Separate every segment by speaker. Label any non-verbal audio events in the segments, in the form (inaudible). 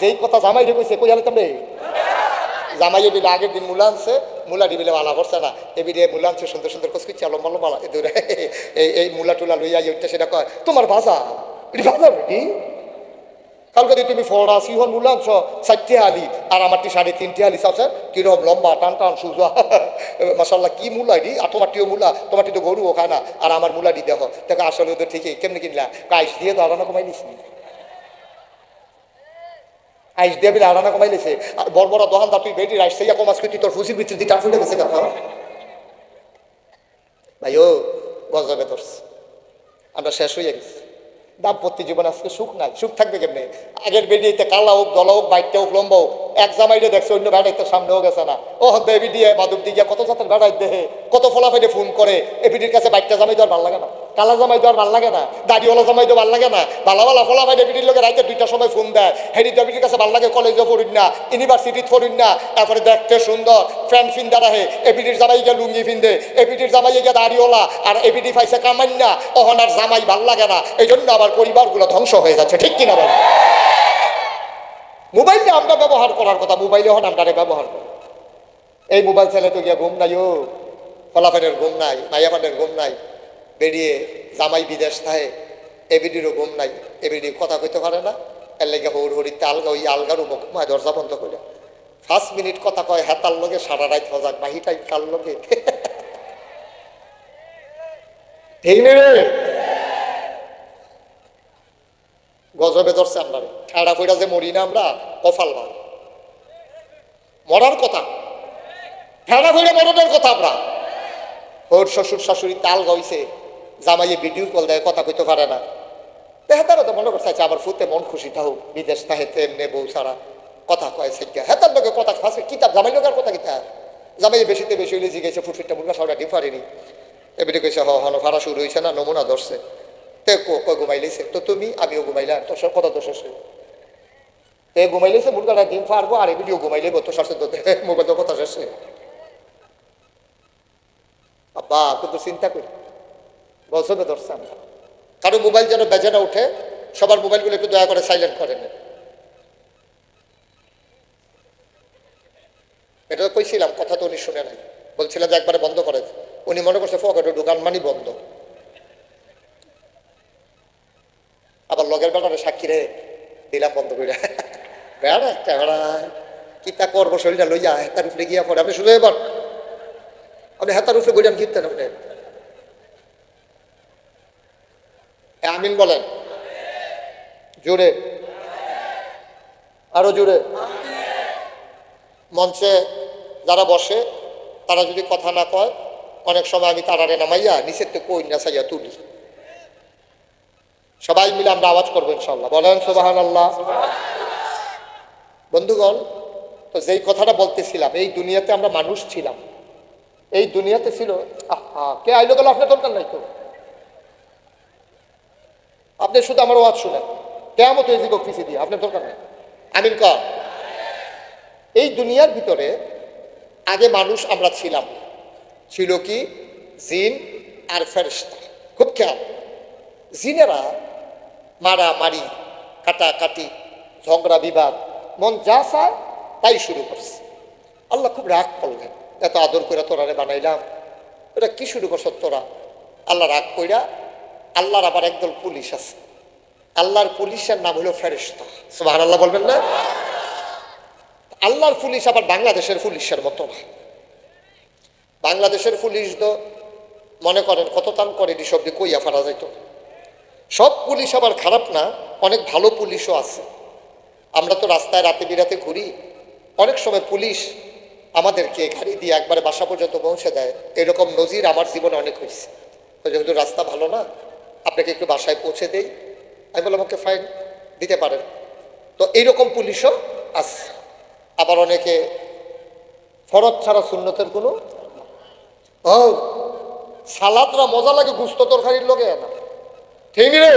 Speaker 1: যেই কথা জামাই রে কইছে কই আনতাম রে জামাই এবিলে আগের দিন মূলা আনছে, মূলা ডিবিলে মালা করছে না। এবিলে মূলা আনছে, সুন্দর সুন্দর কসকিচ্ছে লম্বা লম্বা মালা। এদের এই এই মূলা টুলা লইয়া ওইটা সেটা কয়, তোমার ভাজা এটি ভাজা বেটি কালকে দিয়ে তুমি ফড়া সিহন মূলা আনছ, চারটে আলি, আর আমারটি সাড়ে তিনটে আলি স্যার কীরকম লম্বা, টান টান, সুজা। (laughs) মাসাল্লাহ কি মূলা এটি আর তোমারটিও মূলা, তোমারটি তো গরুও খায় না, আর আমার মূলাটি দেখো। দেখো, আসলে তো ঠিকই, কেমনি কিনলা? কাইস দিয়ে তো আরানা কমাই নিছি আইস দিয়ে বিলে আরানা কমাই লিছে। আর বড় দোকানদার তুই বেটি রাইস থেকে কমাস তুই তোর ফুসির ভিতরে দিটা ফুটে গেছে কথা ভাই ও গজবে ধরছে আমরা শেষ হয়ে গেছি। দাম্পত্য জীবন আজকে সুখ নাই। সুখ থাকবে কেমনে? আগের বেরিয়েতে কালা হোক দলা হোক বাইকটা হোক, লম্বা হোক, এক জামাইরে দেখছে, অন্য বেড়াইতে সামনেও গেছে না। ও দেবী দিয়ে মাধব দিয়ে কত জাতের বেড়াই দেহে, কত ফলাফাইতে ফোন করে এপিডির কাছে বাইকটা জামাই দেওয়ার ভালো লাগে না। কালা জামাই দেওয়ার ভালো লাগে না, দাড়িওয়ালা জামাই দেওয়া ভালো লাগে না ভালো ভালো ফলাফাইতে এপিডির লোকের রাইতে দুইটার সময় ফোন দেয় হেডি দেবীর কাছে ভালো লাগে কলেজে পড়ুন না ইউনিভার্সিটি পড়ুন না, তারপরে দেখতে সুন্দর ফ্যান ফিন্দা রাহে এপিডির জামাই গিয়ে লুঙ্গি ফিন্দে এপিডির জামাই গিয়ে দাড়িওয়ালা, আর এপিডি ফাইসে কামাই না অহন আর জামাই ভালো লাগে না এই জন্য আবার পরিবারগুলো ধ্বংস হয়ে যাচ্ছে, ঠিক কিনা বল? মোবাইলে আমরা ব্যবহার করার কথা মোবাইলে হন আমরা ব্যবহার করি। এই মোবাইল ছেলে তো গিয়া ঘুম নাই ও, ফলাফলের ঘুম নাই মাইয়ামানের ঘুম নাই। বেরিয়ে জামাই বিদেশ থাকে, এবিডিরও ঘুম নাই, এবিডি কথা কইতে পারে না। এর লেগে হৌর হরিতে আলগা ওই আলগারও মুখ মায় দরজা বন্ধ করে পাঁচ মিনিট কথা কয় হেতার লগে সারা রাত হজাক বাহিটাই কার লগে? (laughs) গজবে ধরছে আমরা ঠেড়া ফইরা যে মরি না আমরা কফাল ভালো মরার কথা। ঠেড়া ফইরা মরণের কথা আমরা। ওর শ্বশুর শাশুড়ি তাল গাইছে জামাইয়ে ভিডিও কল দেয়, কথা কইতে পারে না। হেতারও তো মনে করছে, আবার ফুতে মন খুশিটা হোক বিদেশ না হেতে এমনি বউ সারা কথা কয় সেটা হেতার লোকের কথা ফাঁসে কিতাব জামাই লোকের কথা কিতা জামাই বেশিতে বেশি হইলে জিগেছে ফুটফিটটা মুরগা সাউটা ডিফারেনি এবারে কইছে, হ, হন, ফাড়া শুরু হয়েছে না, নমুনা ধরছে। তে কই ঘুমাইলেছে। তো তুমি, আমিও ঘুমাইলাম তোর সব কথা দোষ আছে তে ঘুমাইলেছে, মুরগাটা ডিম ফারবো আর এবিডিও ঘুমাইলে তো সারছে তো মোবাইল তো কথা শেষে আব্বা কিন্তু চিন্তা করি। বছরে ধরছে আমরা কারও মোবাইল যেন বেজে না উঠে সবার মোবাইলগুলো একটু দয়া করে সাইলেন্ট করে নেন এটা তো কইছিলাম, কথা তো উনি শুনে নাই। বলছিলাম যে একবারে বন্ধ করে উনি মনে করছে ফকেটে দোকান মানি বন্ধ। আবার লগের বেড়ারে সাক্ষী রে, দিলাম বন্ধ করে বেড়া একটা বেড়া কি তা করব, শরীরটা লইয়া হেতার উপরে গিয়া পড়ে। আপনি শুধু এবার, আপনি হেতার উপরে গড়িয়ান কিনতেন আপনি আমিন বলেন। জোরে আরও জোরে মঞ্চে যারা বসে, তারা যদি কথা না কয়, অনেক সময় আমি তারারে নামাইয়া নিচের থেকে কই না সাইয়া তুলি। সবাই মিলে আমরা আওয়াজ করব ইনশাল্লাহ বলেন সোবাহান আল্লাহ বন্ধুগণ, তো যেই কথাটা বলতেছিলাম, এই দুনিয়াতে আমরা মানুষ ছিলাম। এই দুনিয়াতে ছিল, আহা, কে আইলো গেল আপনার দরকার নাই তো? আপনি শুধু আমার ওয়াজ শুনেন। কেমন তো এজিক অফিসে দিয়ে। আপনার দরকার নেই। আমিন ক এই দুনিয়ার ভিতরে আগে মানুষ আমরা ছিলাম। ছিল কি? জিন আর ফেরিস্তা খুব খেয়াল। জিনেরা মারা মারি কাটা কাটি ঝগড়া, বিবাদ, মন যা চায় তাই শুরু করছে। আল্লাহ খুব রাগ করলেন। এত আদর করে তোরারে বানাইলাম। এটা কি শুরু করছ তোরা? আল্লাহ রাগ কইরা আল্লাহর আবার একদল পুলিশ আছে। আল্লাহর পুলিশের নাম হলো ফেরিস্তা সুবাহ আল্লাহ বলবেন না? আল্লাহর পুলিশ আবার বাংলাদেশের পুলিশের মতো না। বাংলাদেশের পুলিশ তো মনে করেন কত তান করে এটি সব কইয়া ফারা যাইত। সব পুলিশ আবার খারাপ না, অনেক ভালো পুলিশও আছে। আমরা তো রাস্তায় রাতে বিরাতে ঘুরি, অনেক সময় পুলিশ আমাদেরকে গাড়ি দিয়ে একবারে বাসা পর্যন্ত পৌঁছে দেয়। এরকম নজির আমার জীবনে অনেক হয়েছে। যেহেতু রাস্তা ভালো না আপনাকে একটু বাসায় পৌঁছে দেই। আমি বললাম, ওকে ফাইন দিতে পারেন। তো এইরকম পুলিশও আছে। আবার অনেকে ফরজ ছাড়া শূন্যতের কোনো ও, সালাদরা মজা লাগে গুস্ত তরকারির লোকে না। ঠিক রে?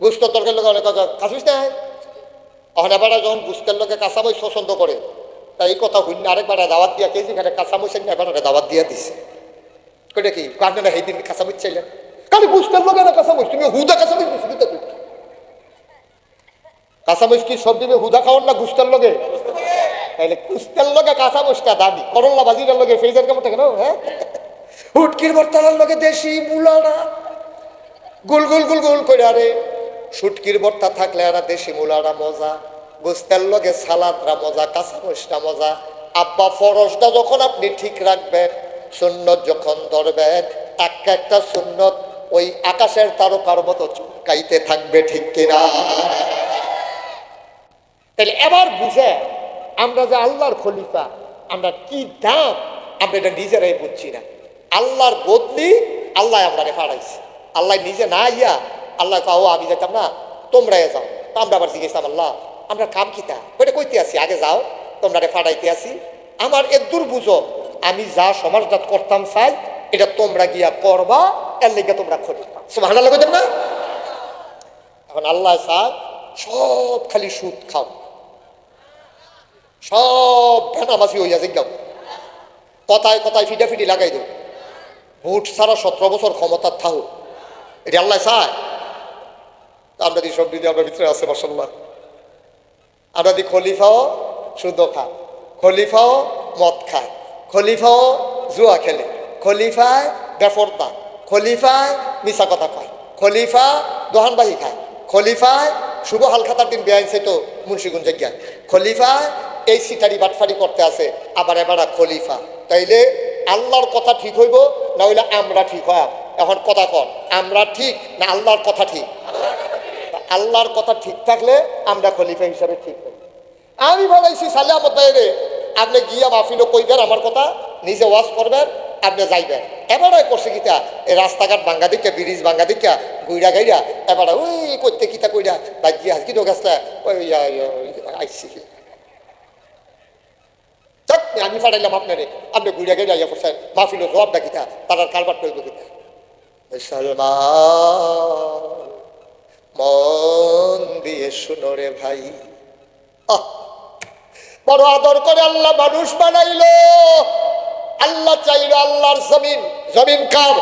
Speaker 1: গুস্ত তরকারির লোকে অনেক কাছিস না? অহন এবারে যখন গুস্তের লোকে কাঁচামই পছন্দ করে, তাই এই কথা হইন আরেকবার দাওয়াত দিয়া কেজি খানে কাঁচামইছেন এবার দাওয়াত দিয়া দিছে। কইটা কি কারণ সেই চাইলেন? খালি না কাঁচামইচ তুমি হুদা কাঁচামইচ বুঝবি তো কাঁচামরিচ কি সব হুদা খাওয়ার না গুস্তার লগে? কুস্তার লগে কাঁচামরিচটা করল্লা লগে কেমন থাকে না? হ্যাঁ? হুটকির বর্তালার লগে দেশি গুল গুল গুল গুল করে আরে। শুটকির বর্তা থাকলে আর দেশি মুলারা মজা। গোস্তের লগে সালাদরা মজা, কাঁচামরিচটা মজা। আব্বা ফরসটা যখন আপনি ঠিক রাখবেন, সুন্নত যখন ধরবেন, এক একটা সুন্নত ওই আকাশের তারকার মতো চুকাইতে থাকবে ঠিক কিনা? তাহলে এবার বুঝে, আমরা যে আল্লাহর খলিফা, আমরা কি দাম? আমরা এটা নিজেরাই বুঝছি না। আল্লাহর বদলি আল্লাহ আমরা ফাড়াইছি আল্লাহ নিজে না ইয়া আল্লাহ কাও আমি যেতাম না তোমরা যাও। তা আমরা আবার জিজ্ঞেসাম আল্লাহ আমরা কাম কিতা ওইটা কইতে আসি, আগে যাও তোমরা ফাড়াইতে আসি। আমার এদুর বুঝো আমি যা সমাজজাত করতাম চাই এটা তোমরা গিয়া করবা এর লেগে তোমরা খলিফা সুবহানাল্লাহ কইতাম না? এখন আল্লাহ স্যার সব খালি সুদ খাও। সব ভেনাবাসী হইয়া জিজ্ঞাও। কথায় কথায় ফিটাফিটি লাগাই দেব ভোট ছাড়া সতেরো বছর ক্ষমতার থাও। এটা আল্লাহ চায়। আমরা দি সব দিদি আমরা ভিতরে আছে মাসাল্লাহ আমরা দি খলিফাও সুদ খায়, খলিফাও মদ খায়, খলিফাও জুয়া খেলে। খলিফায় বেফরদা খলিফায় মিশা কথা খায় খলিফা দোহানবাহি খায় খলিফায় শুভ হালখাতার দিন বেআইন সে তো মুন্সিগঞ্জে জ্ঞান খলিফায় এই সিটারি বাটফারি করতে আছে, আবার এবার খলিফা। তাইলে আল্লাহর কথা ঠিক হইব না হইলে আমরা ঠিক হয়? এখন কথা কর আমরা ঠিক না আল্লাহর কথা ঠিক? আল্লাহর কথা ঠিক থাকলে আমরা খলিফা হিসাবে ঠিক হই। আমি বলাইছি সালিয়ামত বাইরে আপনি গিয়া মাহফিলও কইবেন আমার কথা, নিজে ওয়াশ করবেন আপনি যাইবেন। এবারে করছে কিতা রাস্তাঘাট ভাঙ্গা দিকা, ব্রিজ ভাঙ্গা দিকা গুইরা গাইরা এবারে ওই করতে কিতা কইরা বাজিয়া কিন্তু গেছলা ওই আইসি। আমি ফাটাইলাম আপনারে। আপনি ঘুরে গেলে আইয়া করছেন। মাহফিল জবাব ডাকিতা তারা কারবার করব কিতা মন দিয়ে শুনো রে ভাই। বড় আদর করে আল্লাহ মানুষ বানাইলো। আল্লাহ চাইলো আল্লাহর জমিন। জমিন কার?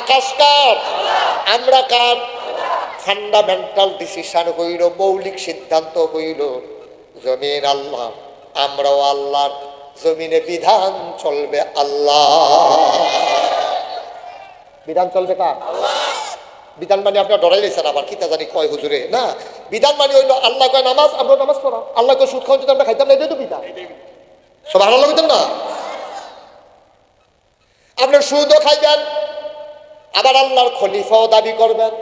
Speaker 1: আকাশ কার? আমরা কার? ফান্ডামেন্টাল ডিসিশন হইল, মৌলিক সিদ্ধান্ত হইল, জমিন আল্লাহ। আমরাও আল্লাহর জমিনে বিধান চলবে আল্লাহ। বিধান চলবে কার? বিধান মানে আপনার ডরাই দিয়েছেন আবার, কিতা জানি কয় হুজুরে, না? বিধান মানে হইল আল্লাহ কয় নামাজ, আমরা নামাজ পড়া। আল্লাহ কয় খাওয়া যদি আমরা খাইতাম না, এটাই তো বিধান। সব লাগতেন না? আপনার সুদও খাইবেন আবার আল্লাহর খলিফাও দাবি করবেন।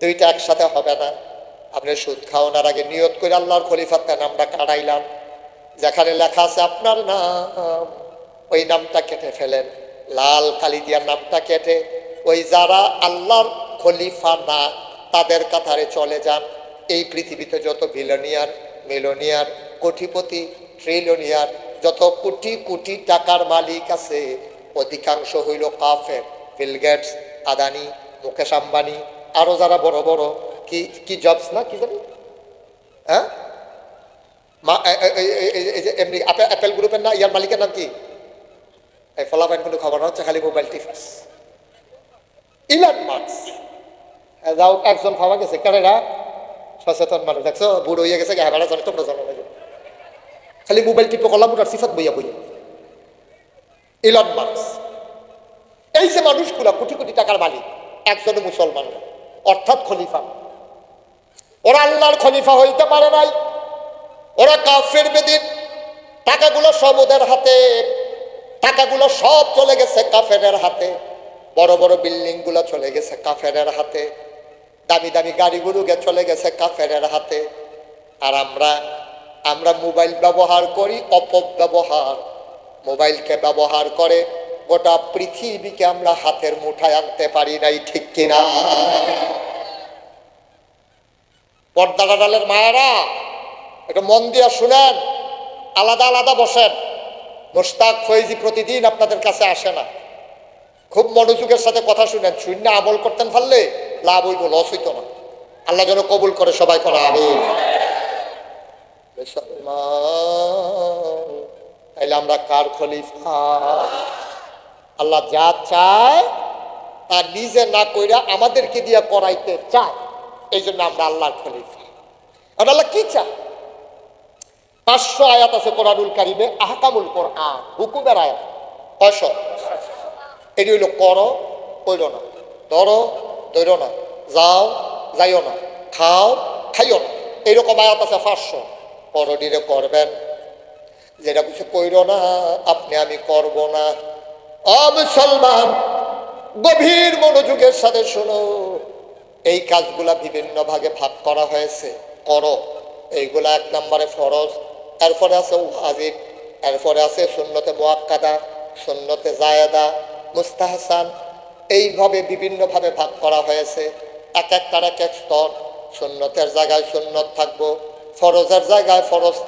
Speaker 1: দুইটা একসাথে হবে না। আপনি সুদ খাওয়ানোর আগে নিয়ত করে আল্লাহর খলিফার তার নামটা কাটাইলাম। যেখানে লেখা আছে, আপনার নাম। ওই নামটা কেটে ফেলেন। লাল কালি দিয়ার নামটা কেটে ওই যারা আল্লাহর খলিফা না, তাদের কাতারে চলে যান। এই পৃথিবীতে যত ভিলনিয়ার মিলনিয়ার কোটিপতি ট্রিলিয়নিয়ার যত কোটি কোটি টাকার মালিক আছে অধিকাংশ হইল কাফের বিল গেটস আদানি, মুকেশ আম্বানি, আরও যারা বড় বড়, কি কি জবস না, কি জানি? হ্যাঁ? মা- এমনি অ্যাপেল গ্রুপের না, ইয়ার মালিকের নাম কি? এই ফলাফাইন কোনো খবর হচ্ছে, খালি মোবাইল টিফাস। ইলান মার্কস যাও, একজন পাওয়া গেছে কারেরা সচেতন মানুষ, দেখছ? বুড়ো হয়ে গেছে হ্যাঁ খালি মোবাইল টিপে কলাম সিফাত বইয়া বইয়া। ইলন মার্কস এই যে মানুষগুলা কোটি কোটি টাকার মালিক, একজন মুসলমান, অর্থাৎ খলিফা। ওরা আল্লাহর খলিফা হইতে পারে নাই। ওরা কাফের বেদিন। টাকাগুলো সব ওদের হাতে। টাকাগুলো সব চলে গেছে কাফেরের হাতে। বড় বড় বিল্ডিংগুলো চলে গেছে কাফেরের হাতে। দামি দামি গাড়িগুলো চলে গেছে কাফেরের হাতে। আর আমরা আমরা মোবাইল ব্যবহার করি, অপব্যবহার মোবাইলকে ব্যবহার করে, গোটা পৃথিবীকে আমরা হাতের মুঠায় আনতে পারি নাই, ঠিক কিনা? পর্দাটা ডালের মায়েরা, একটু মন দিয়ে শুনেন, আলাদা আলাদা বসেন। মোস্তাক ফৈজি প্রতিদিন আপনাদের কাছে আসে না। খুব মনোযোগের সাথে কথা শুনেন, শূন্য আমল করতেন পারলে লাভ হইব লস হইতো না। আল্লাহ যেন কবুল করে সবাই করা আমি তাইলে আমরা কার খলিফা? আল্লাহ যা চায়, তা নিজে না কইরা আমাদেরকে দিয়ে করাইতে চায়। এই জন্য আমরা আল্লাহর খলিফা। আর আল্লাহ কি চায়? পাঁচশো আয়াত আছে কোরআনুল কারিমে, আহকামুল কোরআন, হুকুমের আয়াত। কয়শো এটি হইল করো কইল না। ধরো ধৈর না। যাও, যাইও না। খাও, খাইও না। এইরকম আয়াত আছে পাঁচশো। করডিরে করবেন। যেটা কিছু কইর না, আপনি আমি করব না। অ মুসলমান, গভীর মনোযোগের সাথে শোনো। এই কাজগুলা বিভিন্ন ভাগে ভাগ করা হয়েছে। করো। এইগুলা এক নম্বরে ফরজ। এরপরে আছে ওয়াজিব এরপরে আছে সুন্নতে মোয়াক্কাদা সুন্নতে জায়দা মুস্তাহসান। এইভাবে বিভিন্নভাবে ভাগ করা হয়েছে। এক একটার এক এক স্তর। সুন্নতের জায়গায় সুন্নত থাকব। ফরজের জায়গায় ফরজ থাকবে